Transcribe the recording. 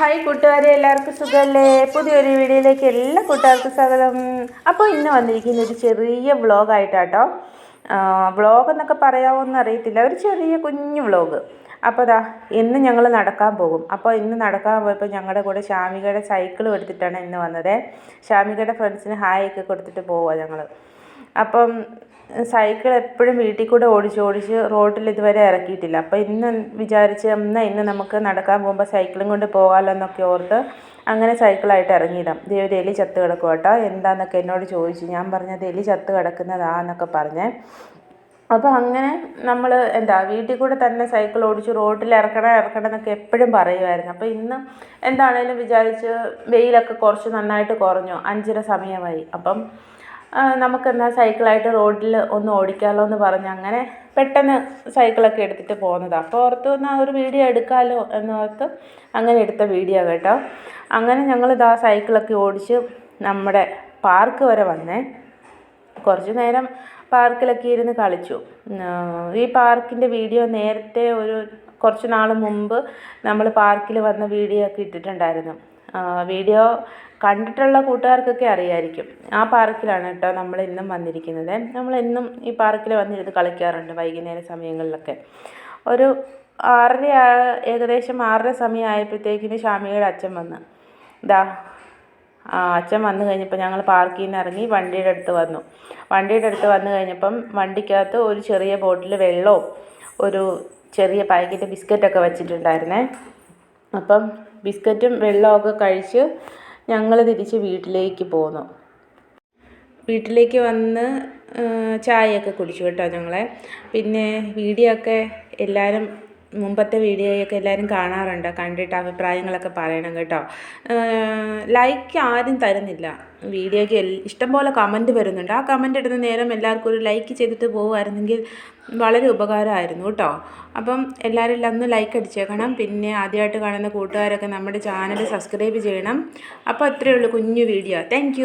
Hi കൂട്ടുകാരെ എല്ലാവർക്കും സുഖമല്ലേ പുതിയൊരു വീഡിയോയിലേക്ക് എല്ലാ കൂട്ടുകാർക്കും സ്വാഗതം. അപ്പോൾ ഇന്ന് വന്നിരിക്കുന്ന ഒരു ചെറിയ വ്ളോഗായിട്ടാട്ടോ. വ്ളോഗ് എന്നൊക്കെ പറയാമോന്ന് അറിയത്തില്ല. ഒരു ചെറിയ കുഞ്ഞു വ്ളോഗ്. അപ്പോൾ അതാ ഇന്ന് ഞങ്ങൾ നടക്കാൻ പോകും. അപ്പോൾ ഇന്ന് നടക്കാൻ പോയപ്പോൾ ഞങ്ങളുടെ കൂടെ ഷാമികയുടെ സൈക്കിളും എടുത്തിട്ടാണ് ഇന്ന് വന്നത്. ഷാമികയുടെ ഫ്രണ്ട്സിന് ഹായ് ഒക്കെ കൊടുത്തിട്ട് പോവുക ഞങ്ങൾ അപ്പം സൈക്കിൾ എപ്പോഴും വീട്ടിൽ കൂടെ ഓടിച്ച് ഓടിച്ച് റോഡിൽ ഇതുവരെ ഇറക്കിയിട്ടില്ല. അപ്പോൾ ഇന്ന് വിചാരിച്ച് എന്നാൽ ഇന്ന് നമുക്ക് നടക്കാൻ പോകുമ്പോൾ സൈക്കിളും കൊണ്ട് പോകാമല്ലോ എന്നൊക്കെ ഓർത്ത് അങ്ങനെ സൈക്കിളായിട്ട് ഇറങ്ങിയതാണ് ദേ ഒരു എലി ചത്ത് കിടക്കും കേട്ടോ എന്താന്നൊക്കെ എന്നോട് ചോദിച്ചു. ഞാൻ പറഞ്ഞത് എലി ചത്ത് കിടക്കുന്നതാന്നൊക്കെ പറഞ്ഞേ. അപ്പോൾ അങ്ങനെ നമ്മൾ എന്താ വീട്ടിൽ കൂടെ തന്നെ സൈക്കിൾ ഓടിച്ച് റോഡിൽ ഇറക്കണം ഇറക്കണം എന്നൊക്കെ എപ്പോഴും പറയുമായിരുന്നു അപ്പോൾ ഇന്ന് എന്താണേലും വിചാരിച്ച് വെയിലൊക്കെ കുറച്ച് നന്നായിട്ട് കുറഞ്ഞു. അഞ്ചര സമയമായി. അപ്പം നമുക്കെന്നാൽ സൈക്കിളായിട്ട് റോഡിൽ ഒന്ന് ഓടിക്കാമല്ലോ എന്ന് പറഞ്ഞ് അങ്ങനെ പെട്ടെന്ന് സൈക്കിളൊക്കെ എടുത്തിട്ട് പോകുന്നതാണ് അപ്പോൾ ഓർത്ത് എന്നാൽ ഒരു വീഡിയോ എടുക്കാമല്ലോ എന്നോർത്ത് അങ്ങനെ എടുത്ത വീഡിയോ കേട്ടോ. അങ്ങനെ ഞങ്ങൾ ഇതാ സൈക്കിളൊക്കെ ഓടിച്ച് നമ്മുടെ പാർക്ക് വരെ വന്നേ. കുറച്ച് നേരം പാർക്കിലൊക്കെ ഇരുന്ന് കളിച്ചു. ഈ പാർക്കിന്റെ വീഡിയോ നേരത്തെ ഒരു കുറച്ച് നാൾ മുമ്പ് നമ്മൾ പാർക്കിൽ വന്ന വീഡിയോ ഒക്കെ ഇട്ടിട്ടുണ്ടായിരുന്നു. വീഡിയോ കണ്ടിട്ടുള്ള കൂട്ടുകാർക്കൊക്കെ അറിയാമായിരിക്കും ആ പാർക്കിലാണ് കേട്ടോ നമ്മൾ ഇന്നും വന്നിരിക്കുന്നത്. നമ്മൾ എന്നും ഈ പാർക്കിൽ വന്നിരുന്ന് കളിക്കാറുണ്ട് വൈകുന്നേര സമയങ്ങളിലൊക്കെ. ഒരു ആറര ഏകദേശം ആറര സമയം ആയപ്പോഴത്തേക്കിന് ഷാമിയുടെ അച്ഛൻ വന്ന്. ഇതാ അച്ഛൻ വന്നു കഴിഞ്ഞപ്പോൾ ഞങ്ങൾ പാർക്കിൽ നിന്ന് ഇറങ്ങി വണ്ടിയുടെ അടുത്ത് വന്നു. വണ്ടിയുടെ അടുത്ത് വന്നു കഴിഞ്ഞപ്പം വണ്ടിക്കകത്ത് ഒരു ചെറിയ ബോട്ടിൽ വെള്ളവും ഒരു ചെറിയ പാക്കറ്റ് ബിസ്ക്കറ്റൊക്കെ വെച്ചിട്ടുണ്ടായിരുന്നേ. അപ്പം ബിസ്ക്കറ്റും വെള്ളമൊക്കെ കഴിച്ച് ഞങ്ങൾ തിരിച്ച് വീട്ടിലേക്ക് പോന്നു. വീട്ടിലേക്ക് വന്ന് ചായയൊക്കെ കുടിച്ചു കേട്ടോ ഞങ്ങളെ. പിന്നെ വീഡിയോ ഒക്കെ എല്ലാവരും മുമ്പത്തെ വീഡിയോയൊക്കെ എല്ലാവരും കാണാറുണ്ട് കണ്ടിട്ട് അഭിപ്രായങ്ങളൊക്കെ പറയണം കേട്ടോ. ലൈക്ക് ആരും തരുന്നില്ല. വീഡിയോയ്ക്ക് ഇഷ്ടംപോലെ കമന്റ് വരുന്നുണ്ട്. ആ കമന്റ് ഇടുന്ന നേരം എല്ലാവർക്കും ഒരു ലൈക്ക് ചെയ്തിട്ട് പോകുമായിരുന്നെങ്കിൽ വളരെ ഉപകാരമായിരുന്നു കേട്ടോ. അപ്പം എല്ലാവരും എല്ലാം ഒന്ന് ലൈക്ക് അടിച്ചേക്കണം. പിന്നെ ആദ്യമായിട്ട് കാണുന്ന കൂട്ടുകാരൊക്കെ നമ്മുടെ ചാനൽ സബ്സ്ക്രൈബ് ചെയ്യണം. അപ്പോൾ അത്രയേ ഉള്ളൂ കുഞ്ഞു വീഡിയോ താങ്ക്